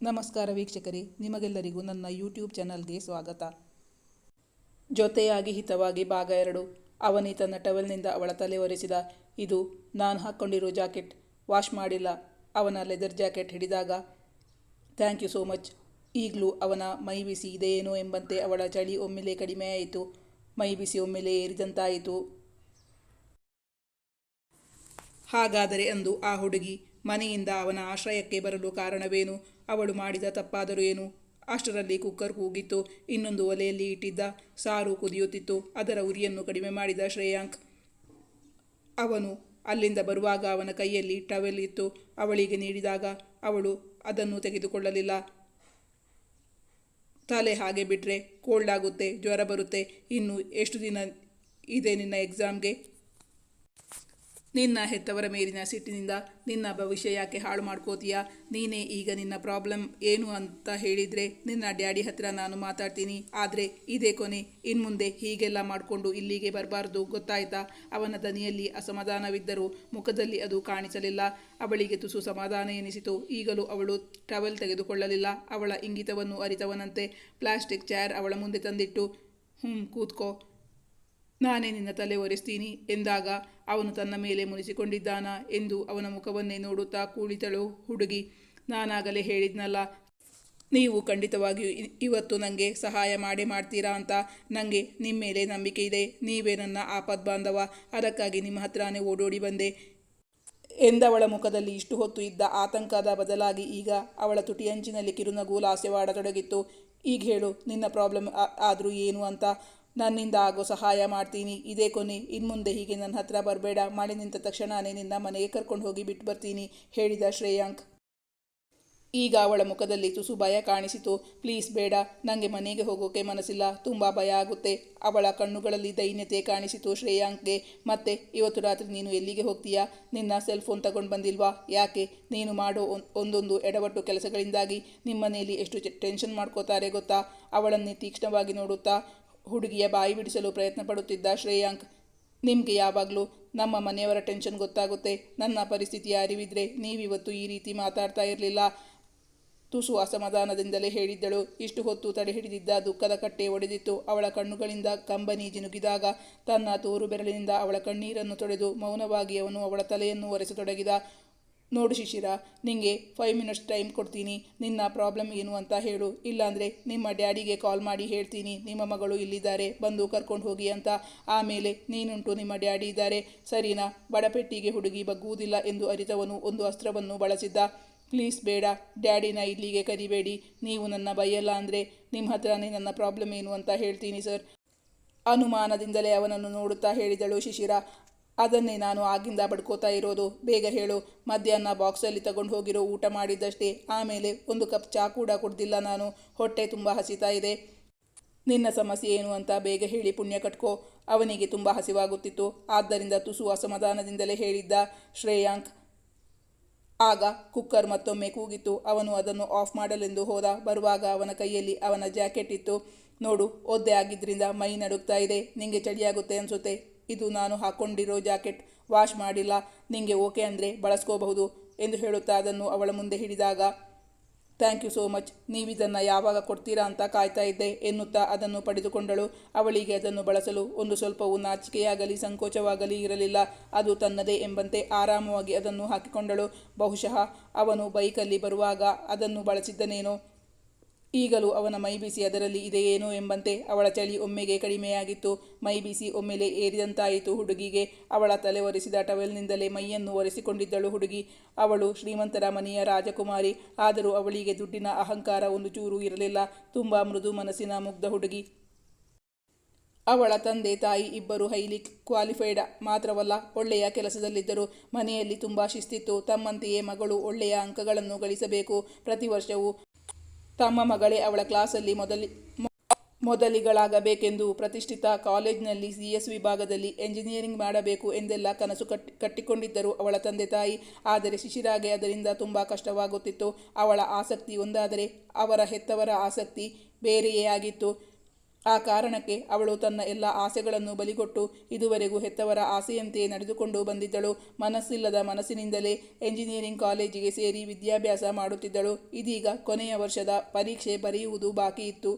ನಮಸ್ಕಾರ ವೀಕ್ಷಕರೇ, ನಿಮಗೆಲ್ಲರಿಗೂ ನನ್ನ ಯೂಟ್ಯೂಬ್ ಚಾನಲ್ಗೆ ಸ್ವಾಗತ. ಜೊತೆಯಾಗಿ ಹಿತವಾಗಿ ಭಾಗ ಎರಡು, ಅವನಿ ತನ್ನ ಟವೆಲ್ನಿಂದ ಅವಳ ತಲೆ ಒರೆಸಿದ, ಇದು ನಾನು ಹಾಕ್ಕೊಂಡಿರೋ ಜಾಕೆಟ್, ವಾಶ್ ಮಾಡಿಲ್ಲ, ಅವನ ಲೆದರ್ ಜಾಕೆಟ್ ಹಿಡಿದಾಗ, ಥ್ಯಾಂಕ್ ಯು ಸೋ ಮಚ್, ಈಗಲೂ ಅವನ ಮೈ ಬಿಸಿ ಇದೆಯೇನೋ ಎಂಬಂತೆ ಅವಳ ಚಳಿ ಒಮ್ಮೆಲೆ ಕಡಿಮೆಯಾಯಿತು ಮೈ ಬಿಸಿ ಒಮ್ಮೆಲೆ ಏರಿದಂತಾಯಿತು. ಹಾಗಾದರೆ ಅಂದು ಆ ಹುಡುಗಿ ಮನೆಯಿಂದ ಅವನ ಆಶ್ರಯಕ್ಕೆ ಬರಲು ಕಾರಣವೇನು? ಅವಳು ಮಾಡಿದ ತಪ್ಪಾದರೂ ಏನು? ಅಷ್ಟರಲ್ಲಿ ಕುಕ್ಕರ್ ಕೂಗಿತ್ತು ಇನ್ನೊಂದು ಒಲೆಯಲ್ಲಿ ಇಟ್ಟಿದ್ದ ಸಾರು ಕುದಿಯುತ್ತಿತ್ತು. ಅದರ ಉರಿಯನ್ನು ಕಡಿಮೆ ಮಾಡಿದ ಶ್ರೇಯಾಂಕ್. ಅವನು ಅಲ್ಲಿಂದ ಬರುವಾಗ ಅವನ ಕೈಯಲ್ಲಿ ಟವೆಲ್ ಇತ್ತು. ಅವಳಿಗೆ ನೀಡಿದಾಗ ಅವಳು ಅದನ್ನು ತೆಗೆದುಕೊಳ್ಳಲಿಲ್ಲ. ತಲೆ ಹಾಗೆ ಬಿಟ್ಟರೆ ಕೋಲ್ಡ್ ಆಗುತ್ತೆ, ಜ್ವರ ಬರುತ್ತೆ. ಇನ್ನು ಎಷ್ಟು ದಿನ ಇದೆ ನಿನ್ನ ಎಕ್ಸಾಮ್ಗೆ ನಿನ್ನ ಹೆತ್ತವರ ಮೇಲಿನ ಸಿಟ್ಟಿನಿಂದ ನಿನ್ನ ಭವಿಷ್ಯ ಯಾಕೆ ಹಾಳು ಮಾಡ್ಕೋತೀಯಾ? ನೀನೇ ಈಗ ನಿನ್ನ ಪ್ರಾಬ್ಲಮ್ ಏನು ಅಂತ ಹೇಳಿದರೆ ನಿನ್ನ ಡ್ಯಾಡಿ ಹತ್ರ ನಾನು ಮಾತಾಡ್ತೀನಿ. ಆದರೆ ಇದೇ ಕೊನೆ. ಇನ್ಮುಂದೆ ಹೀಗೆಲ್ಲ ಮಾಡಿಕೊಂಡು ಇಲ್ಲಿಗೆ ಬರಬಾರ್ದು. ಗೊತ್ತಾಯ್ತಾ? ಅವನ ದನಿಯಲ್ಲಿ ಅಸಮಾಧಾನವಿದ್ದರೂ ಮುಖದಲ್ಲಿ ಅದು ಕಾಣಿಸಲಿಲ್ಲ. ಅವಳಿಗೆ ತುಸು ಸಮಾಧಾನ ಎನಿಸಿತು. ಈಗಲೂ ಅವಳು ಟವೆಲ್ ತೆಗೆದುಕೊಳ್ಳಲಿಲ್ಲ. ಅವಳ ಇಂಗಿತವನ್ನು ಅರಿತವನಂತೆ ಪ್ಲಾಸ್ಟಿಕ್ ಚೇರ್ ಅವಳ ಮುಂದೆ ತಂದಿಟ್ಟು ಹ್ಞೂ ಕೂತ್ಕೋ. ನಾನೇ ನಿನ್ನ ತಲೆ ಒರೆಸ್ತೀನಿ ಎಂದಾಗ ಅವನು ತನ್ನ ಮೇಲೆ ಮುನಿಸಿಕೊಂಡಿದ್ದಾನ ಎಂದು ಅವನ ಮುಖವನ್ನೇ ನೋಡುತ್ತಾ ಕೂಳಿತಳು ಹುಡುಗಿ. ನಾನಾಗಲೇ ಹೇಳಿದ್ನಲ್ಲ, ನೀವು ಖಂಡಿತವಾಗಿಯೂ ಇವತ್ತು ನನಗೆ ಸಹಾಯ ಮಾಡಿ ಮಾಡ್ತೀರಾ ಅಂತ. ನನಗೆ ನಿಮ್ಮ ಮೇಲೆ ನಂಬಿಕೆ ಇದೆ. ನೀವೇ ನನ್ನ ಆಪದ್ ಬಾಂಧವ ಅದಕ್ಕಾಗಿ ನಿಮ್ಮ ಹತ್ರನೇ ಓಡೋಡಿ ಬಂದೆ. ಎಂದವಳ ಮುಖದಲ್ಲಿ ಇಷ್ಟು ಹೊತ್ತು ಇದ್ದ ಆತಂಕದ ಬದಲಾಗಿ ಈಗ ಅವಳ ತುಟಿಯಂಚಿನಲ್ಲಿ ಕಿರುನಗು ಲಾಸ್ಯವಾಡತೊಡಗಿತ್ತು ಈಗ ಹೇಳು, ನಿನ್ನ ಪ್ರಾಬ್ಲಮ್ ಆದರೂ ಏನು ಅಂತ. ನನ್ನಿಂದ ಆಗೋ ಸಹಾಯ ಮಾಡ್ತೀನಿ. ಇದೇ ಕೊನೆ. ಇನ್ಮುಂದೆ ಹೀಗೆ ನನ್ನ ಹತ್ರ ಬರಬೇಡ. ಮಾಡಿ ನಿಂತ ತಕ್ಷಣನೇ ನಿನ್ನ ಮನೆಗೆ ಕರ್ಕೊಂಡು ಹೋಗಿ ಬಿಟ್ಟು ಬರ್ತೀನಿ, ಹೇಳಿದ ಶ್ರೇಯಾಂಕ್. ಈಗ ಅವಳ ಮುಖದಲ್ಲಿ ತುಸು ಭಯ ಕಾಣಿಸಿತು. ಪ್ಲೀಸ್ ಬೇಡ. ನನಗೆ ಮನೆಗೆ ಹೋಗೋಕೆ ಮನಸ್ಸಿಲ್ಲ. ತುಂಬ ಭಯ ಆಗುತ್ತೆ. ಅವಳ ಕಣ್ಣುಗಳಲ್ಲಿ ದೈನ್ಯತೆ ಕಾಣಿಸಿತು ಶ್ರೇಯಾಂಕ್ಗೆ. ಮತ್ತೆ, ಇವತ್ತು ರಾತ್ರಿ ನೀನು ಎಲ್ಲಿಗೆ ಹೋಗ್ತೀಯಾ? ನಿನ್ನ ಸೆಲ್ ಫೋನ್ ತಗೊಂಡು ಬಂದಿಲ್ವಾ? ಯಾಕೆ? ನೀನು ಮಾಡೋ ಒಂದ್- ಒಂದೊಂದು ಎಡವಟ್ಟು ಕೆಲಸಗಳಿಂದಾಗಿ ನಿಮ್ಮನೆಯಲ್ಲಿ ಎಷ್ಟು ಟೆನ್ಷನ್ ಮಾಡ್ಕೋತಾರೆ ಗೊತ್ತಾ? ಅವಳನ್ನೇ ತೀಕ್ಷ್ಣವಾಗಿ ನೋಡುತ್ತಾ ಹುಡುಗಿಯ ಬಾಯಿ ಬಿಡಿಸಲು ಪ್ರಯತ್ನ ಪಡುತ್ತಿದ್ದ ಶ್ರೇಯಾಂಕ್, ನಿಮಗೆ ಯಾವಾಗಲೂ ನಮ್ಮ ಮನೆಯವರ ಟೆನ್ಷನ್ ಗೊತ್ತಾಗುತ್ತೆ. ನನ್ನ ಪರಿಸ್ಥಿತಿಯ ಅರಿವಿದ್ರೆ ನೀವಿವತ್ತು ಈ ರೀತಿ ಮಾತಾಡ್ತಾ ಇರಲಿಲ್ಲ. ತುಸು ಅಸಮಾಧಾನದಿಂದಲೇ ಹೇಳಿದ್ದಳು. ಇಷ್ಟು ಹೊತ್ತು ತಡೆ ಹಿಡಿದಿದ್ದ ದುಃಖದ ಕಟ್ಟೆ ಒಡೆದಿತ್ತು. ಅವಳ ಕಣ್ಣುಗಳಿಂದ ಕಂಬನಿ ಜಿನುಗಿದಾಗ ತನ್ನ ತೋರು ಬೆರಳಿನಿಂದ ಅವಳ ಕಣ್ಣೀರನ್ನು ತೊಡೆದು ಮೌನವಾಗಿ ಅವನು ಅವಳ ತಲೆಯನ್ನು ಒರೆಸತೊಡಗಿದ. ನೋಡು ಶಿಶಿರ, ನಿಂಗೆ ಫೈವ್ ಮಿನಿಟ್ಸ್ ಟೈಮ್ ಕೊಡ್ತೀನಿ. ನಿನ್ನ ಪ್ರಾಬ್ಲಮ್ ಏನು ಅಂತ ಹೇಳು. ಇಲ್ಲಾಂದರೆ ನಿಮ್ಮ ಡ್ಯಾಡಿಗೆ ಕಾಲ್ ಮಾಡಿ ಹೇಳ್ತೀನಿ. ನಿಮ್ಮ ಮಗಳು ಇಲ್ಲಿದ್ದಾರೆ, ಬಂದು ಕರ್ಕೊಂಡು ಹೋಗಿ ಅಂತ. ಆಮೇಲೆ ನೀನುಂಟು, ನಿಮ್ಮ ಡ್ಯಾಡಿ ಇದ್ದಾರೆ. ಸರಿನಾ? ಬಡಪೆಟ್ಟಿಗೆ ಹುಡುಗಿ ಬಗ್ಗುವುದಿಲ್ಲ ಎಂದು ಅರಿತವನು ಒಂದು ಅಸ್ತ್ರವನ್ನು ಬಳಸಿದ್ದ. ಪ್ಲೀಸ್ ಬೇಡ, ಡ್ಯಾಡಿನ ಇಲ್ಲಿಗೆ ಕರಿಬೇಡಿ. ನೀವು ನನ್ನ ಬೈಯಲ್ಲ ಅಂದರೆ ನಿಮ್ಮ ಹತ್ರನೇ ನನ್ನ ಪ್ರಾಬ್ಲಮ್ ಏನು ಅಂತ ಹೇಳ್ತೀನಿ ಸರ್ ಅನುಮಾನದಿಂದಲೇ ಅವನನ್ನು ನೋಡುತ್ತಾ ಹೇಳಿದಳು ಶಿಶಿರ. ಅದನ್ನೇ ನಾನು ಆಗಿಂದ ಬಡ್ಕೋತಾ ಇರೋದು. ಬೇಗ ಹೇಳು, ಮಧ್ಯಾಹ್ನ ಬಾಕ್ಸಲ್ಲಿ ತಗೊಂಡು ಹೋಗಿರೋ ಊಟ ಮಾಡಿದ್ದಷ್ಟೇ. ಆಮೇಲೆ ಒಂದು ಕಪ್ ಚಾ ಕೂಡ ಕುಡ್ದಿಲ್ಲ ನಾನು. ಹೊಟ್ಟೆ ತುಂಬ ಹಸಿತಾ ಇದೆ. ನಿನ್ನ ಸಮಸ್ಯೆ ಏನು ಅಂತ ಬೇಗ ಹೇಳಿ ಪುಣ್ಯ ಕಟ್ಕೋ. ಅವನಿಗೆ ತುಂಬ ಹಸಿವಾಗುತ್ತಿತ್ತು. ಆದ್ದರಿಂದ ತುಸು ಅಸಮಾಧಾನದಿಂದಲೇ ಹೇಳಿದ್ದ ಶ್ರೇಯಾಂಕ್. ಆಗ ಕುಕ್ಕರ್ ಮತ್ತೊಮ್ಮೆ ಕೂಗಿತು ಅವನು ಅದನ್ನು ಆಫ್ ಮಾಡಲೆಂದು ಹೋದ. ಬರುವಾಗ ಅವನ ಕೈಯಲ್ಲಿ ಅವನ ಜಾಕೆಟ್ ಇತ್ತು. ನೋಡು, ಒದ್ದೆ ಆಗಿದ್ದರಿಂದ ಮೈ ನಡುಗ್ತಾ ಇದೆ. ನಿಂಗೆ ಚಳಿಯಾಗುತ್ತೆ ಅನಿಸುತ್ತೆ. ಇದು ನಾನು ಹಾಕ್ಕೊಂಡಿರೋ ಜಾಕೆಟ್ ವಾಶ್ ಮಾಡಿಲ್ಲ ನಿಮಗೆ ಓಕೆ ಅಂದರೆ ಬಳಸ್ಕೋಬಹುದು ಎಂದು ಹೇಳುತ್ತಾ ಅದನ್ನು ಅವಳ ಮುಂದೆ ಹಿಡಿದಾಗ, ಥ್ಯಾಂಕ್ ಯು ಸೋ ಮಚ್, ನೀವಿದನ್ನು ಯಾವಾಗ ಕೊಡ್ತೀರಾ ಅಂತ ಕಾಯ್ತಾ ಇದ್ದೆ, ಎನ್ನುತ್ತಾ ಅದನ್ನು ಪಡೆದುಕೊಂಡಳು. ಅವಳಿಗೆ ಅದನ್ನು ಬಳಸಲು ಒಂದು ಸ್ವಲ್ಪವೂ ನಾಚಿಕೆಯಾಗಲಿ, ಸಂಕೋಚವಾಗಲಿ ಇರಲಿಲ್ಲ. ಅದು ತನ್ನದೇ ಎಂಬಂತೆ ಆರಾಮವಾಗಿ ಅದನ್ನು ಹಾಕಿಕೊಂಡಳು. ಬಹುಶಃ ಅವನು ಬೈಕಲ್ಲಿ ಬರುವಾಗ ಅದನ್ನು ಬಳಸಿದ್ದನೇನೋ. ಈಗಲೂ ಅವನ ಮೈ ಬಿಸಿ ಅದರಲ್ಲಿ ಇದೆಯೇನೋ ಎಂಬಂತೆ ಅವಳ ಚಳಿ ಒಮ್ಮೆಗೆ ಕಡಿಮೆಯಾಗಿತ್ತು. ಮೈ ಬಿಸಿ ಒಮ್ಮೆಲೆ ಏರಿದಂತಾಯಿತು ಹುಡುಗಿಗೆ. ಅವಳ ತಲೆ ಒರೆಸಿದ ಟವೆಲ್ನಿಂದಲೇ ಮೈಯನ್ನು ಒರೆಸಿಕೊಂಡಿದ್ದಳು ಹುಡುಗಿ. ಅವಳು ಶ್ರೀಮಂತರ ಮನೆಯ ರಾಜಕುಮಾರಿ. ಆದರೂ ಅವಳಿಗೆ ದುಡ್ಡಿನ ಅಹಂಕಾರ ಒಂದು ಚೂರು ಇರಲಿಲ್ಲ. ತುಂಬ ಮೃದು ಮನಸ್ಸಿನ ಮುಗ್ಧ ಹುಡುಗಿ. ಅವಳ ತಂದೆ ತಾಯಿ ಇಬ್ಬರು ಹೈಲಿ ಕ್ವಾಲಿಫೈಡ್ ಮಾತ್ರವಲ್ಲ, ಒಳ್ಳೆಯ ಕೆಲಸದಲ್ಲಿದ್ದರು. ಮನೆಯಲ್ಲಿ ತುಂಬ ಶಿಸ್ತಿತ್ತು. ತಮ್ಮಂತೆಯೇ ಮಗಳು ಒಳ್ಳೆಯ ಅಂಕಗಳನ್ನು ಗಳಿಸಬೇಕು ಪ್ರತಿ ವರ್ಷವೂ. ತಮ್ಮ ಮಗಳೇ ಅವಳ ಕ್ಲಾಸಲ್ಲಿ ಮೊದಲಿ ಮೊದಲಿಗಳಾಗಬೇಕೆಂದು ಪ್ರತಿಷ್ಠಿತ ಕಾಲೇಜಿನಲ್ಲಿ ಸಿ ಎಸ್ ವಿಭಾಗದಲ್ಲಿ ಎಂಜಿನಿಯರಿಂಗ್ ಮಾಡಬೇಕು ಎಂದೆಲ್ಲ ಕನಸು ಕಟ್ಟಿ ಕಟ್ಟಿಕೊಂಡಿದ್ದರು ಅವಳ ತಂದೆ ತಾಯಿ. ಆದರೆ ಶಿಶಿರಾಗೆ ಅದರಿಂದ ತುಂಬ ಕಷ್ಟವಾಗುತ್ತಿತ್ತು. ಅವಳ ಆಸಕ್ತಿ ಒಂದಾದರೆ ಅವರ ಹೆತ್ತವರ ಆಸಕ್ತಿ ಬೇರೆಯೇ ಆಗಿತ್ತು. ಆ ಕಾರಣಕ್ಕೆ ಅವಳು ತನ್ನ ಎಲ್ಲ ಆಸೆಗಳನ್ನು ಬಲಿಕೊಟ್ಟು ಇದುವರೆಗೂ ಹೆತ್ತವರ ಆಸೆಯಂತೆಯೇ ನಡೆದುಕೊಂಡು ಬಂದಿದ್ದಳು. ಮನಸ್ಸಿಲ್ಲದ ಮನಸ್ಸಿನಿಂದಲೇ ಎಂಜಿನಿಯರಿಂಗ್ ಕಾಲೇಜಿಗೆ ಸೇರಿ ವಿದ್ಯಾಭ್ಯಾಸ ಮಾಡುತ್ತಿದ್ದಳು. ಇದೀಗ ಕೊನೆಯ ವರ್ಷದ ಪರೀಕ್ಷೆ ಬರೆಯುವುದು ಬಾಕಿ ಇತ್ತು.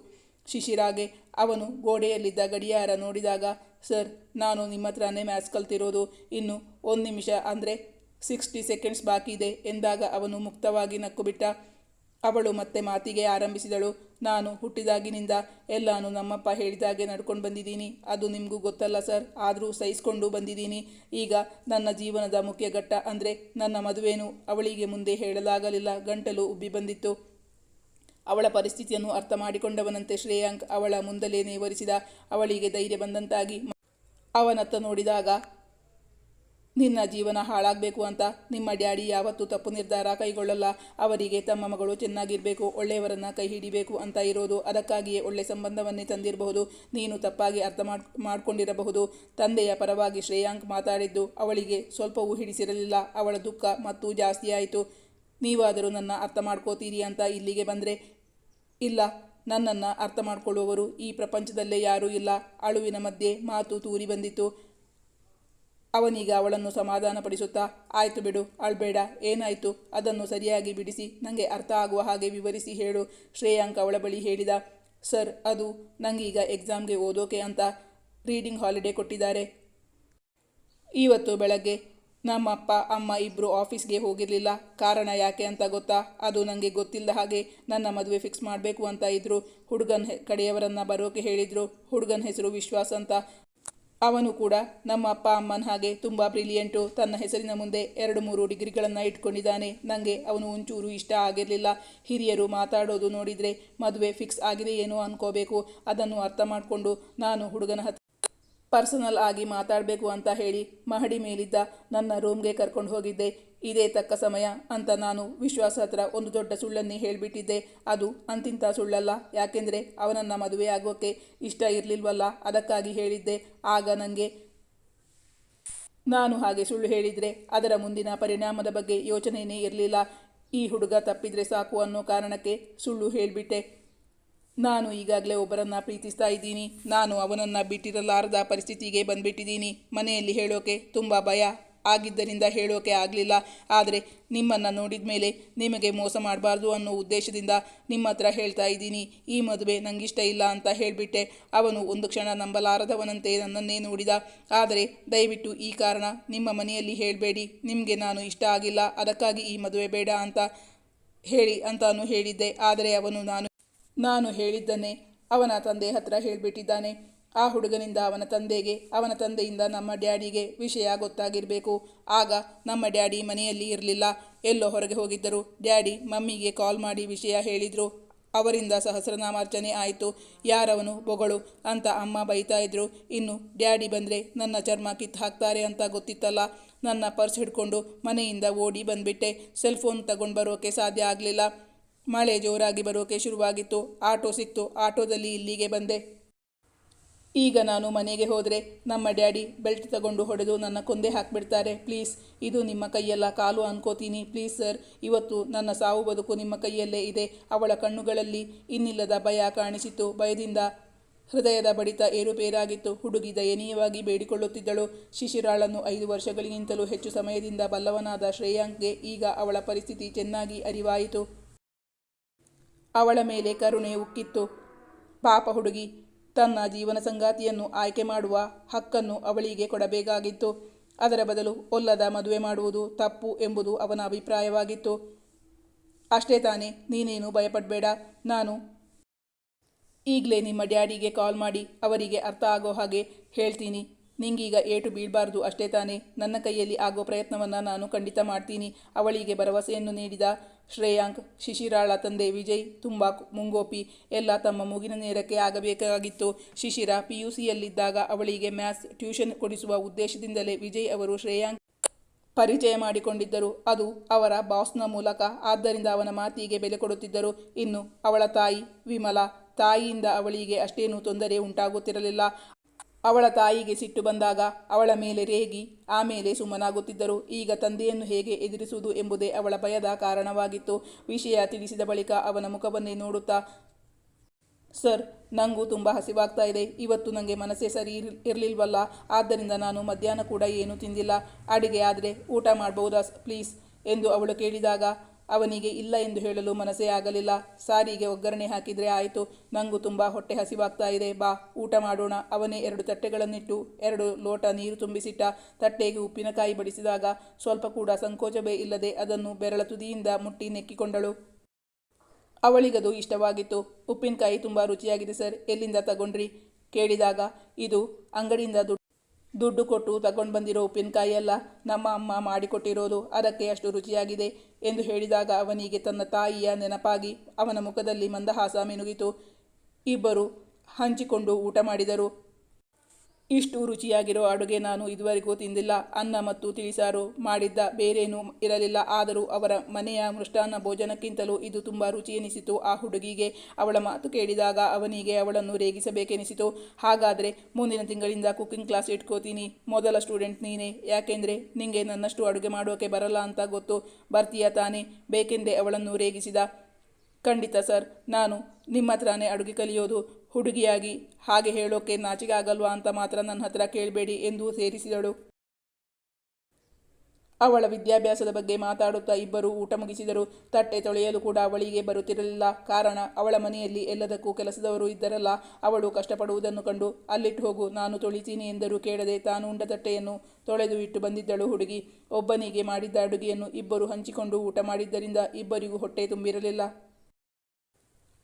ಶಿಶಿರಾಗೆ ಅವನು ಗೋಡೆಯಲ್ಲಿದ್ದ ಗಡಿಯಾರ ನೋಡಿದಾಗ, ಸರ್, ನಾನು ನಿಮ್ಮ ಹತ್ರನೇ ಮ್ಯಾಥ್ಸ್ ಕಲ್ತಿರೋದು. ಇನ್ನು ಒಂದು ನಿಮಿಷ, ಅಂದರೆ ಸಿಕ್ಸ್ಟಿ ಸೆಕೆಂಡ್ಸ್ ಬಾಕಿ ಇದೆ ಎಂದಾಗ ಅವನು ಮುಕ್ತವಾಗಿ ನಕ್ಕುಬಿಟ್ಟ ಅವಳು ಮತ್ತೆ ಮಾತಿಗೆ ಆರಂಭಿಸಿದಳು. ನಾನು ಹುಟ್ಟಿದಾಗಿನಿಂದ ಎಲ್ಲಾನು ನಮ್ಮಪ್ಪ ಹೇಳಿದಾಗೆ ನಡ್ಕೊಂಡು ಬಂದಿದ್ದೀನಿ. ಅದು ನಿಮಗೂ ಗೊತ್ತಲ್ಲ ಸರ್. ಆದರೂ ಸಹಿಸ್ಕೊಂಡು ಬಂದಿದ್ದೀನಿ. ಈಗ ನನ್ನ ಜೀವನದ ಮುಖ್ಯ ಘಟ್ಟ ಅಂದರೆ ನನ್ನ ಮದುವೆನು. ಅವಳಿಗೆ ಮುಂದೆ ಹೇಳಲಾಗಲಿಲ್ಲ. ಗಂಟಲು ಉಬ್ಬಿ ಬಂದಿತ್ತು. ಅವಳ ಪರಿಸ್ಥಿತಿಯನ್ನು ಅರ್ಥ ಮಾಡಿಕೊಂಡವನಂತೆ ಶ್ರೇಯಾಂಕ್ ಅವಳ ಮುಂದಲೇ ನೇವರಿಸಿದ. ಅವಳಿಗೆ ಧೈರ್ಯ ಬಂದಂತಾಗಿ ಅವನತ್ತ ನೋಡಿದಾಗ ನಿನ್ನ ಜೀವನ ಹಾಳಾಗಬೇಕು ಅಂತ ನಿಮ್ಮ ಡ್ಯಾಡಿ ಯಾವತ್ತೂ ತಪ್ಪು ನಿರ್ಧಾರ ಕೈಗೊಳ್ಳಲ್ಲ. ಅವರಿಗೆ ತಮ್ಮ ಮಗಳು ಚೆನ್ನಾಗಿರಬೇಕು, ಒಳ್ಳೆಯವರನ್ನ ಕೈ ಹಿಡಿಬೇಕು ಅಂತ ಇರೋದು. ಅದಕ್ಕಾಗಿಯೇ ಒಳ್ಳೆ ಸಂಬಂಧವನ್ನೇ ತಂದಿರಬಹುದು. ನೀನು ತಪ್ಪಾಗಿ ಅರ್ಥ ಮಾಡ್, ಮಾಡ್ಕೊಂಡಿರಬಹುದು. ತಂದೆಯ ಪರವಾಗಿ ಶ್ರೇಯಾಂಕ್ ಮಾತಾಡಿದ್ದು ಅವಳಿಗೆ ಸ್ವಲ್ಪವೂ ಹಿಡಿಸಿರಲಿಲ್ಲ. ಅವಳ ದುಃಖ ಮತ್ತು ಜಾಸ್ತಿಯಾಯಿತು ನೀವಾದರೂ ನನ್ನ ಅರ್ಥ ಮಾಡ್ಕೋತೀರಿ ಅಂತ ಇಲ್ಲಿಗೆ ಬಂದರೆ? ಇಲ್ಲ, ನನ್ನನ್ನು ಅರ್ಥ ಮಾಡಿಕೊಳ್ಳುವವರು ಈ ಪ್ರಪಂಚದಲ್ಲೇ ಯಾರೂ ಇಲ್ಲ. ಅಳುವಿನ ಮಧ್ಯೆ ಮಾತು ತೂರಿ ಬಂದಿತು ಅವನೀಗ ಅವಳನ್ನು ಸಮಾಧಾನಪಡಿಸುತ್ತಾ, ಆಯ್ತು ಬಿಡು, ಅಳ್ಬೇಡ, ಏನಾಯ್ತು? ಅದನ್ನು ಸರಿಯಾಗಿ ಬಿಡಿಸಿ ನನಗೆ ಅರ್ಥ ಆಗುವ ಹಾಗೆ ವಿವರಿಸಿ ಹೇಳು. ಶ್ರೇಯಾಂಕ್ ಅವಳ ಬಳಿ ಹೇಳಿದ, ಸರ್, ಅದು ನನಗೀಗ ಎಕ್ಸಾಮ್ಗೆ ಓದೋಕೆ ಅಂತ ರೀಡಿಂಗ್ ಹಾಲಿಡೇ ಕೊಟ್ಟಿದ್ದಾರೆ. ಇವತ್ತು ಬೆಳಗ್ಗೆ ನಮ್ಮ ಅಪ್ಪ ಅಮ್ಮ ಇಬ್ಬರು ಆಫೀಸ್ಗೆ ಹೋಗಿರಲಿಲ್ಲ. ಕಾರಣ ಯಾಕೆ ಅಂತ ಗೊತ್ತಾ? ಅದು ನನಗೆ ಗೊತ್ತಿಲ್ಲದ ಹಾಗೆ ನನ್ನ ಮದುವೆ ಫಿಕ್ಸ್ ಮಾಡಬೇಕು ಅಂತ ಇದ್ದರು ಹುಡುಗನ ಕಡೆಯವರನ್ನ ಬರೋಕೆ ಹೇಳಿದರು. ಹುಡುಗನ ಹೆಸರು ವಿಶ್ವಾಸ್ ಅಂತ ಅವನು ಕೂಡ ನಮ್ಮ ಅಪ್ಪ ಅಮ್ಮನ ಹಾಗೆ ತುಂಬ ಬ್ರಿಲಿಯಂಟು ತನ್ನ ಹೆಸರಿನ ಮುಂದೆ ಎರಡು ಮೂರು ಡಿಗ್ರಿಗಳನ್ನು ಇಟ್ಕೊಂಡಿದ್ದಾನೆ. ನನಗೆ ಅವನು ಒಂಚೂರು ಇಷ್ಟ ಆಗಿರಲಿಲ್ಲ. ಹಿರಿಯರು ಮಾತಾಡೋದು ನೋಡಿದರೆ ಮದುವೆ ಫಿಕ್ಸ್ ಆಗಿದೆ ಏನೋ ಅನ್ಕೋಬೇಕು. ಅದನ್ನು ಅರ್ಥ ಮಾಡಿಕೊಂಡು ನಾನು ಹುಡುಗನ ಹತ್ರ ಪರ್ಸನಲ್ ಆಗಿ ಮಾತಾಡಬೇಕು ಅಂತ ಹೇಳಿ ಮಹಡಿ ಮೇಲಿದ್ದ ನನ್ನ ರೂಮ್ಗೆ ಕರ್ಕೊಂಡು ಹೋಗಿದ್ದೆ. ಇದೇ ತಕ್ಕ ಸಮಯ ಅಂತ ನಾನು ವಿಶ್ವಾಸ ಹತ್ರ ಒಂದು ದೊಡ್ಡ ಸುಳ್ಳನ್ನೇ ಹೇಳಿಬಿಟ್ಟಿದ್ದೆ. ಅದು ಅಂತಿಂತ ಸುಳ್ಳಲ್ಲ. ಯಾಕೆಂದರೆ ಅವನನ್ನು ಮದುವೆ ಆಗೋಕ್ಕೆ ಇಷ್ಟ ಇರಲಿಲ್ವಲ್ಲ? ಅದಕ್ಕಾಗಿ ಹೇಳಿದ್ದೆ. ಆಗ ನನಗೆ ನಾನು ಹಾಗೆ ಸುಳ್ಳು ಹೇಳಿದರೆ ಅದರ ಮುಂದಿನ ಪರಿಣಾಮದ ಬಗ್ಗೆ ಯೋಚನೆಯೇ ಇರಲಿಲ್ಲ. ಈ ಹುಡುಗ ತಪ್ಪಿದ್ರೆ ಸಾಕು ಅನ್ನೋ ಕಾರಣಕ್ಕೆ ಸುಳ್ಳು ಹೇಳಿಬಿಟ್ಟೆ. ನಾನು ಈಗಾಗಲೇ ಒಬ್ಬರನ್ನ ಪ್ರೀತಿಸ್ತಾ ಇದ್ದೀನಿ. ನಾನು ಅವನನ್ನು ಬಿಟ್ಟಿರಲಾರದ ಪರಿಸ್ಥಿತಿಗೆ ಬಂದ್ಬಿಟ್ಟಿದ್ದೀನಿ. ಮನೆಯಲ್ಲಿ ಹೇಳೋಕೆ ತುಂಬ ಭಯ. ಆಗಿದ್ದರಿಂದ ಹೇಳೋಕೆ ಆಗಲಿಲ್ಲ. ಆದರೆ ನಿಮ್ಮನ್ನು ನೋಡಿದ ಮೇಲೆ ನಿಮಗೆ ಮೋಸ ಮಾಡಬಾರ್ದು ಅನ್ನೋ ಉದ್ದೇಶದಿಂದ ನಿಮ್ಮ ಹತ್ರ ಹೇಳ್ತಾ ಇದ್ದೀನಿ. ಈ ಮದುವೆ ನನಗಿಷ್ಟ ಇಲ್ಲ ಅಂತ ಹೇಳಿಬಿಟ್ಟೆ. ಅವನು ಒಂದು ಕ್ಷಣ ನಂಬಲಾರದವನಂತೆ ನನ್ನನ್ನೇ ನೋಡಿದ. ಆದರೆ ದಯವಿಟ್ಟು ಈ ಕಾರಣ ನಿಮ್ಮ ಮನೆಯಲ್ಲಿ ಹೇಳಬೇಡಿ. ನಿಮಗೆ ನಾನು ಇಷ್ಟ ಆಗಿಲ್ಲ. ಅದಕ್ಕಾಗಿ ಈ ಮದುವೆ ಬೇಡ ಅಂತ ಹೇಳಿ ಅಂತಾನು ಹೇಳಿದ್ದೆ. ಆದರೆ ಅವನು ನಾನು ನಾನು ಹೇಳಿದ್ದನ್ನೇ ಅವನ ತಂದೆ ಹತ್ರ ಹೇಳಿಬಿಟ್ಟಿದ್ದಾನೆ. ಆ ಹುಡುಗನಿಂದ ಅವನ ತಂದೆಗೆ, ಅವನ ತಂದೆಯಿಂದ ನಮ್ಮ ಡ್ಯಾಡಿಗೆ ವಿಷಯ ಗೊತ್ತಾಗಿರಬೇಕು. ಆಗ ನಮ್ಮ ಡ್ಯಾಡಿ ಮನೆಯಲ್ಲಿ ಇರಲಿಲ್ಲ. ಎಲ್ಲೋ ಹೊರಗೆ ಹೋಗಿದ್ದರು. ಡ್ಯಾಡಿ ಮಮ್ಮಿಗೆ ಕಾಲ್ ಮಾಡಿ ವಿಷಯ ಹೇಳಿದರು. ಅವರಿಂದ ಸಹಸ್ರನಾಮಾರ್ಚನೆ ಆಯಿತು. ಯಾರವನು ಬೊಗಳು ಅಂತ ಅಮ್ಮ ಬೈತಾ ಇದ್ರು. ಇನ್ನು ಡ್ಯಾಡಿ ಬಂದರೆ ನನ್ನ ಚರ್ಮ ಕಿತ್ತು ಹಾಕ್ತಾರೆ ಅಂತ ಗೊತ್ತಿತ್ತಲ್ಲ. ನನ್ನ ಪರ್ಸ್ ಹಿಡ್ಕೊಂಡು ಮನೆಯಿಂದ ಓಡಿ ಬಂದ್ಬಿಟ್ಟೆ. ಸೆಲ್ಫೋನ್ ತಗೊಂಡು ಬರೋಕೆ ಸಾಧ್ಯ ಆಗಲಿಲ್ಲ. ಮಳೆ ಜೋರಾಗಿ ಬರೋಕೆ ಶುರುವಾಗಿತ್ತು. ಆಟೋ ಸಿಕ್ತು. ಆಟೋದಲ್ಲಿ ಇಲ್ಲಿಗೆ ಬಂದೆ. ಈಗ ನಾನು ಮನೆಗೆ ಹೋದರೆ ನಮ್ಮ ಡ್ಯಾಡಿ ಬೆಲ್ಟ್ ತಗೊಂಡು ಹೊಡೆದು ನನ್ನ ಕೊಂದೆ ಹಾಕಿಬಿಡ್ತಾರೆ. ಪ್ಲೀಸ್, ಇದು ನಿಮ್ಮ ಕೈಯೆಲ್ಲ. ಕಾಲು ಅನ್ಕೋತೀನಿ. ಪ್ಲೀಸ್ ಸರ್, ಇವತ್ತು ನನ್ನ ಸಾವು ಬದುಕು ನಿಮ್ಮ ಕೈಯಲ್ಲೇ ಇದೆ. ಅವಳ ಕಣ್ಣುಗಳಲ್ಲಿ ಇನ್ನಿಲ್ಲದ ಭಯ ಕಾಣಿಸಿತು. ಭಯದಿಂದ ಹೃದಯದ ಬಡಿತ ಏರುಪೇರಾಗಿತ್ತು. ಹುಡುಗಿ ದಯನೀಯವಾಗಿ ಬೇಡಿಕೊಳ್ಳುತ್ತಿದ್ದಳು. ಶಿಶಿರಾಳನ್ನು ಐದು ವರ್ಷಗಳಿಗಿಂತಲೂ ಹೆಚ್ಚು ಸಮಯದಿಂದ ಬಲ್ಲವನಾದ ಶ್ರೇಯಾಂಕ್ಗೆ ಈಗ ಅವಳ ಪರಿಸ್ಥಿತಿ ಚೆನ್ನಾಗಿ ಅರಿವಾಯಿತು. ಅವಳ ಮೇಲೆ ಕರುಣೆ ಉಕ್ಕಿತ್ತು. ಪಾಪ ಹುಡುಗಿ, ತನ್ನ ಜೀವನ ಸಂಗಾತಿಯನ್ನು ಆಯ್ಕೆ ಮಾಡುವ ಹಕ್ಕನ್ನು ಅವಳಿಗೆ ಕೊಡಬೇಕಾಗಿತ್ತು. ಅದರ ಬದಲು ಒಲ್ಲದ ಮದುವೆ ಮಾಡುವುದು ತಪ್ಪು ಎಂಬುದು ಅವನ ಅಭಿಪ್ರಾಯವಾಗಿತ್ತು. ಅಷ್ಟೇ ತಾನೇ, ನೀನೇನು ಭಯಪಡಬೇಡ. ನಾನು ಈಗಲೇ ನಿಮ್ಮ ಡ್ಯಾಡಿಗೆ ಕಾಲ್ ಮಾಡಿ ಅವರಿಗೆ ಅರ್ಥ ಆಗೋ ಹಾಗೆ ಹೇಳ್ತೀನಿ. ನಿಂಗೀಗ ಏಟು ಬೀಳಬಾರ್ದು ಅಷ್ಟೇ ತಾನೇ. ನನ್ನ ಕೈಯಲ್ಲಿ ಆಗೋ ಪ್ರಯತ್ನವನ್ನು ನಾನು ಖಂಡಿತ ಮಾಡ್ತೀನಿ. ಅವಳಿಗೆ ಭರವಸೆಯನ್ನು ನೀಡಿದ ಶ್ರೇಯಾಂಕ್, ಶಿಶಿರಾಳ ತಂದೆ ವಿಜಯ್, ತುಂಬ ಮುಂಗೋಪಿ, ಎಲ್ಲ ತಮ್ಮ ಮೂಗಿನ ನೇರಕ್ಕೆ ಆಗಬೇಕಾಗಿತ್ತು. ಶಿಶಿರ ಪಿ ಯು ಸಿಯಲ್ಲಿದ್ದಾಗ ಅವಳಿಗೆ ಮ್ಯಾಥ್ಸ್ ಟ್ಯೂಷನ್ ಕೊಡಿಸುವ ಉದ್ದೇಶದಿಂದಲೇ ವಿಜಯ್ ಅವರು ಶ್ರೇಯಾಂಕ್ ಪರಿಚಯ ಮಾಡಿಕೊಂಡಿದ್ದರು. ಅದು ಅವರ ಬಾಸ್ನ ಮೂಲಕ, ಆದ್ದರಿಂದ ಅವನ ಮಾತಿಗೆ ಬೆಲೆ ಕೊಡುತ್ತಿದ್ದರು. ಇನ್ನು ಅವಳ ತಾಯಿ ವಿಮಲಾ, ತಾಯಿಯಿಂದ ಅವಳಿಗೆ ಅಷ್ಟೇನೂ ತೊಂದರೆ ಉಂಟಾಗುತ್ತಿರಲಿಲ್ಲ. ಅವಳ ತಾಯಿಗೆ ಸಿಟ್ಟು ಬಂದಾಗ ಅವಳ ಮೇಲೆ ರೇಗಿ ಆಮೇಲೆ ಸುಮ್ಮನಾಗುತ್ತಿದ್ದರು. ಈಗ ತಂದೆಯನ್ನು ಹೇಗೆ ಎದುರಿಸುವುದು ಎಂಬುದೇ ಅವಳ ಭಯದ ಕಾರಣವಾಗಿತ್ತು. ವಿಷಯ ತಿಳಿಸಿದ ಬಳಿಕ ಅವನ ಮುಖವನ್ನೇ ನೋಡುತ್ತಾ, ಸರ್ ನನಗೂ ತುಂಬ ಹಸಿವಾಗ್ತಾ ಇದೆ. ಇವತ್ತು ನನಗೆ ಮನಸ್ಸೇ ಸರಿ ಇರ್, ಇರಲಿಲ್ವಲ್ಲ. ಆದ್ದರಿಂದ ನಾನು ಮಧ್ಯಾಹ್ನ ಕೂಡ ಏನೂ ತಿಂದಿಲ್ಲ. ಅಡಿಗೆ ಆದರೆ ಊಟ ಮಾಡ್ಬೋದಾ, ಪ್ಲೀಸ್? ಎಂದು ಅವಳು ಕೇಳಿದಾಗ ಅವನಿಗೆ ಇಲ್ಲ ಎಂದು ಹೇಳಲು ಮನಸ್ಸೇ ಆಗಲಿಲ್ಲ. ಸಾರಿಗೆ ಒಗ್ಗರಣೆ ಹಾಕಿದರೆ ಆಯಿತು. ನಂಗೂ ತುಂಬ ಹೊಟ್ಟೆ ಹಸಿವಾಗ್ತಾ ಇದೆ. ಬಾ, ಊಟ ಮಾಡೋಣ. ಅವನೇ ಎರಡು ತಟ್ಟೆಗಳನ್ನಿಟ್ಟು, ಎರಡು ಲೋಟ ನೀರು ತುಂಬಿಸಿಟ್ಟ. ತಟ್ಟೆಗೆ ಉಪ್ಪಿನಕಾಯಿ ಬಡಿಸಿದಾಗ ಸ್ವಲ್ಪ ಕೂಡ ಸಂಕೋಚವೇ ಇಲ್ಲದೆ ಅದನ್ನು ಬೆರಳ ತುದಿಯಿಂದ ಮುಟ್ಟಿ ನೆಕ್ಕಿಕೊಂಡಳು. ಅವಳಿಗದು ಇಷ್ಟವಾಗಿತ್ತು. ಉಪ್ಪಿನಕಾಯಿ ತುಂಬ ರುಚಿಯಾಗಿದೆ ಸರ್. ಎಲ್ಲಿಂದ ತಗೊಂಡ್ರಿ? ಕೇಳಿದಾಗ, ಇದು ಅಂಗಡಿಯಿಂದ ದುಡ್ಡು ಕೊಟ್ಟು ತಗೊಂಡು ಬಂದಿರೋ ಉಪ್ಪಿನಕಾಯಿ ಅಲ್ಲ ನಮ್ಮ ಅಮ್ಮ ಮಾಡಿಕೊಟ್ಟಿರೋದು, ಅದಕ್ಕೆ ಅಷ್ಟು ರುಚಿಯಾಗಿದೆ ಎಂದು ಹೇಳಿದಾಗ ಅವನಿಗೆ ತನ್ನ ತಾಯಿಯ ನೆನಪಾಗಿ ಅವನ ಮುಖದಲ್ಲಿ ಮಂದಹಾಸ ಮಿನುಗಿತು. ಇಬ್ಬರು ಹಂಚಿಕೊಂಡು ಊಟ ಮಾಡಿದರು. ಇಷ್ಟು ರುಚಿಯಾಗಿರೋ ಅಡುಗೆ ನಾನು ಇದುವರೆಗೂ ತಿಂದಿಲ್ಲ, ಅನ್ನ ಮತ್ತು ತಿಳಿಸಾರು ಮಾಡಿದ್ದ ಬೇರೇನೂ ಇರಲಿಲ್ಲ. ಆದರೂ ಅವರ ಮನೆಯ ಮೃಷ್ಟಾನ್ನ ಭೋಜನಕ್ಕಿಂತಲೂ ಇದು ತುಂಬ ರುಚಿ ಎನಿಸಿತು. ಆ ಹುಡುಗಿಗೆ ಅವಳ ಮಾತು ಕೇಳಿದಾಗ ಅವನಿಗೆ ಅವಳನ್ನು ರೇಗಿಸಬೇಕೆನಿಸಿತು. ಹಾಗಾದರೆ ಮುಂದಿನ ತಿಂಗಳಿಂದ ಕುಕ್ಕಿಂಗ್ ಕ್ಲಾಸ್ ಇಟ್ಕೋತೀನಿ. ಮೊದಲ ಸ್ಟೂಡೆಂಟ್ ನೀನೇ. ಯಾಕೆಂದರೆ ನಿಂಗೆ ನನ್ನಷ್ಟು ಅಡುಗೆ ಮಾಡೋಕೆ ಬರಲ್ಲ ಅಂತ ಗೊತ್ತು. ಬರ್ತೀಯ ತಾನೇ? ಬೇಕೆಂದೇ ಅವಳನ್ನು ರೇಗಿಸಿದ. ಖಂಡಿತ ಸರ್. ನಾನು ನಿಮ್ಮ ಹತ್ರನೇ ಅಡುಗೆ ಕಲಿಯೋದು. ಹುಡುಗಿಯಾಗಿ, ಹಾಗೆ ಹೇಳೋಕೆ ನಾಚಿಗಾಗಲ್ವಾ ಅಂತ ಮಾತ್ರ ನನ್ನ ಹತ್ರ ಕೇಳಬೇಡಿ ಎಂದು ಸೇರಿಸಿದಳು. ಅವಳ ವಿದ್ಯಾಭ್ಯಾಸದ ಬಗ್ಗೆ ಮಾತಾಡುತ್ತಾ ಇಬ್ಬರು ಊಟ ಮುಗಿಸಿದರು. ತಟ್ಟೆ ತೊಳೆಯಲು ಕೂಡ ಅವಳಿಗೆ ಬರುತ್ತಿರಲಿಲ್ಲ. ಕಾರಣ, ಅವಳ ಮನೆಯಲ್ಲಿ ಎಲ್ಲದಕ್ಕೂ ಕೆಲಸದವರು ಇದ್ದರಲ್ಲ, ಅವಳು ಕಷ್ಟಪಡುವುದನ್ನು ಕಂಡು, ಅಲ್ಲಿಟ್ಟು ಹೋಗು, ನಾನು ತೊಳಿತೀನಿ ಎಂದರೂ ಕೇಳದೆ ತಾನು ಉಂಡ ತಟ್ಟೆಯನ್ನು ತೊಳೆದು ಇಟ್ಟು ಬಂದಿದ್ದಳು ಹುಡುಗಿ. ಒಬ್ಬನಿಗೆ ಮಾಡಿದ್ದ ಅಡುಗೆಯನ್ನು ಇಬ್ಬರು ಹಂಚಿಕೊಂಡು ಊಟ ಮಾಡಿದ್ದರಿಂದ ಇಬ್ಬರಿಗೂ ಹೊಟ್ಟೆ ತುಂಬಿರಲಿಲ್ಲ.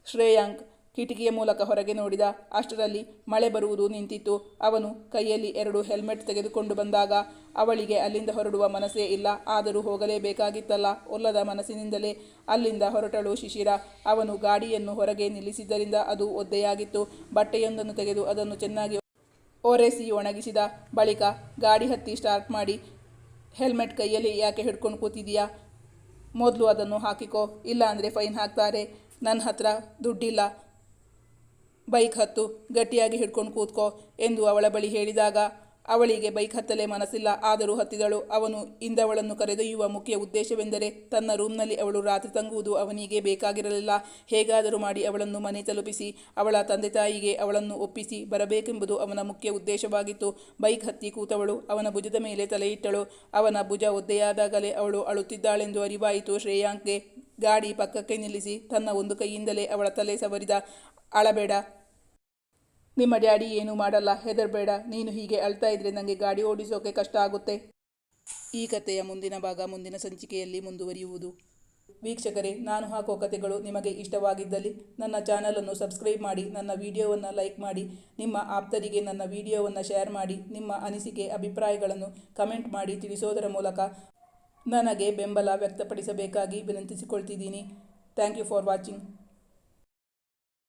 ಶ್ರೇಯಾಂಕ್ ಕಿಟಕಿಯ ಮೂಲಕ ಹೊರಗೆ ನೋಡಿದ ಅಷ್ಟರಲ್ಲಿ ಮಳೆ ಬರುವುದು ನಿಂತಿತ್ತು. ಅವನು ಕೈಯಲ್ಲಿ ಎರಡು ಹೆಲ್ಮೆಟ್ ತೆಗೆದುಕೊಂಡು ಬಂದಾಗ ಅವಳಿಗೆ ಅಲ್ಲಿಂದ ಹೊರಡುವ ಮನಸ್ಸೇ ಇಲ್ಲ. ಆದರೂ ಹೋಗಲೇಬೇಕಾಗಿತ್ತಲ್ಲ. ಒಲ್ಲದ ಮನಸ್ಸಿನಿಂದಲೇ ಅಲ್ಲಿಂದ ಹೊರಟಳು ಶಿಶಿರ. ಅವನು ಗಾಡಿಯನ್ನು ಹೊರಗೆ ನಿಲ್ಲಿಸಿದ್ದರಿಂದ ಅದು ಒದ್ದೆಯಾಗಿತ್ತು. ಬಟ್ಟೆಯೊಂದನ್ನು ತೆಗೆದು ಅದನ್ನು ಚೆನ್ನಾಗಿ ಒರೆಸಿ ಒಣಗಿಸಿದ ಬಳಿಕ ಗಾಡಿ ಹತ್ತಿ ಸ್ಟಾರ್ಟ್ ಮಾಡಿ, ಹೆಲ್ಮೆಟ್ ಕೈಯಲ್ಲಿ ಯಾಕೆ ಹಿಡ್ಕೊಂಡು ಕೂತಿದೀಯಾ ಮೊದಲು ಅದನ್ನು ಹಾಕಿಕೋ. ಇಲ್ಲ ಅಂದರೆ ಫೈನ್ ಹಾಕ್ತಾರೆ. ನನ್ನ ಹತ್ರ ದುಡ್ಡಿಲ್ಲ. ಬೈಕ್ ಹತ್ತು ಗಟ್ಟಿಯಾಗಿ ಹಿಡ್ಕೊಂಡು ಕೂತ್ಕೋ ಎಂದು ಅವಳ ಬಳಿ ಹೇಳಿದಾಗ ಅವಳಿಗೆ ಬೈಕ್ ಹತ್ತಲೇ ಮನಸ್ಸಿಲ್ಲ. ಆದರೂ ಹತ್ತಿದಳು. ಅವನು ಇಂದವಳನ್ನು ಕರೆದೊಯ್ಯುವ ಮುಖ್ಯ ಉದ್ದೇಶವೆಂದರೆ ತನ್ನ ರೂಮ್ನಲ್ಲಿ ಅವಳು ರಾತ್ರಿ ತಂಗುವುದು. ಅವನಿಗೆ ಬೇಕಾಗಿರಲಿಲ್ಲ. ಹೇಗಾದರೂ ಮಾಡಿ ಅವಳನ್ನು ಮನೆ ತಲುಪಿಸಿ. ಅವಳ ತಂದೆ ತಾಯಿಗೆ ಅವಳನ್ನು ಒಪ್ಪಿಸಿ ಬರಬೇಕೆಂಬುದು ಅವನ ಮುಖ್ಯ ಉದ್ದೇಶವಾಗಿತ್ತು. ಬೈಕ್ ಹತ್ತಿ ಕೂತವಳು. ಅವನ ಭುಜದ ಮೇಲೆ ತಲೆಯಿಟ್ಟಳು. ಅವನ ಭುಜ ಒದ್ದೆಯಾದಾಗಲೇ ಅವಳು ಅಳುತ್ತಿದ್ದಾಳೆಂದು ಅರಿವಾಯಿತು. ಶ್ರೇಯಾಂಕ್ಗೆ ಗಾಡಿ ಪಕ್ಕಕ್ಕೆ ನಿಲ್ಲಿಸಿ ತನ್ನ ಒಂದು ಕೈಯಿಂದಲೇ ಅವಳ ತಲೆ ಸವರಿದ. ಅಳಬೇಡ. ನಿಮ್ಮ ಡ್ಯಾಡಿ ಏನೂ ಮಾಡಲ್ಲ, ಹೆದರ್ಬೇಡ. ನೀನು ಹೀಗೆ ಅಳ್ತಾ ಇದ್ರೆ ನನಗೆ ಗಾಡಿ ಓಡಿಸೋಕೆ ಕಷ್ಟ ಆಗುತ್ತೆ. ಈ ಕಥೆಯ ಮುಂದಿನ ಭಾಗ ಮುಂದಿನ ಸಂಚಿಕೆಯಲ್ಲಿ ಮುಂದುವರಿಯುವುದು. ವೀಕ್ಷಕರೇ, ನಾನು ಹಾಕೋ ಕಥೆಗಳು ನಿಮಗೆ ಇಷ್ಟವಾಗಿದ್ದಲ್ಲಿ ನನ್ನ ಚಾನಲನ್ನು ಸಬ್ಸ್ಕ್ರೈಬ್ ಮಾಡಿ, ನನ್ನ ವಿಡಿಯೋವನ್ನು ಲೈಕ್ ಮಾಡಿ, ನಿಮ್ಮ ಆಪ್ತರಿಗೆ ನನ್ನ ವಿಡಿಯೋವನ್ನು ಶೇರ್ ಮಾಡಿ, ನಿಮ್ಮ ಅನಿಸಿಕೆ, ಅಭಿಪ್ರಾಯಗಳನ್ನು ಕಮೆಂಟ್ ಮಾಡಿ ತಿಳಿಸೋದರ ಮೂಲಕ ನನಗೆ ಬೆಂಬಲ ವ್ಯಕ್ತಪಡಿಸಬೇಕಾಗಿ ವಿನಂತಿಸಿಕೊಳ್ತಿದ್ದೀನಿ. Thank you for watching.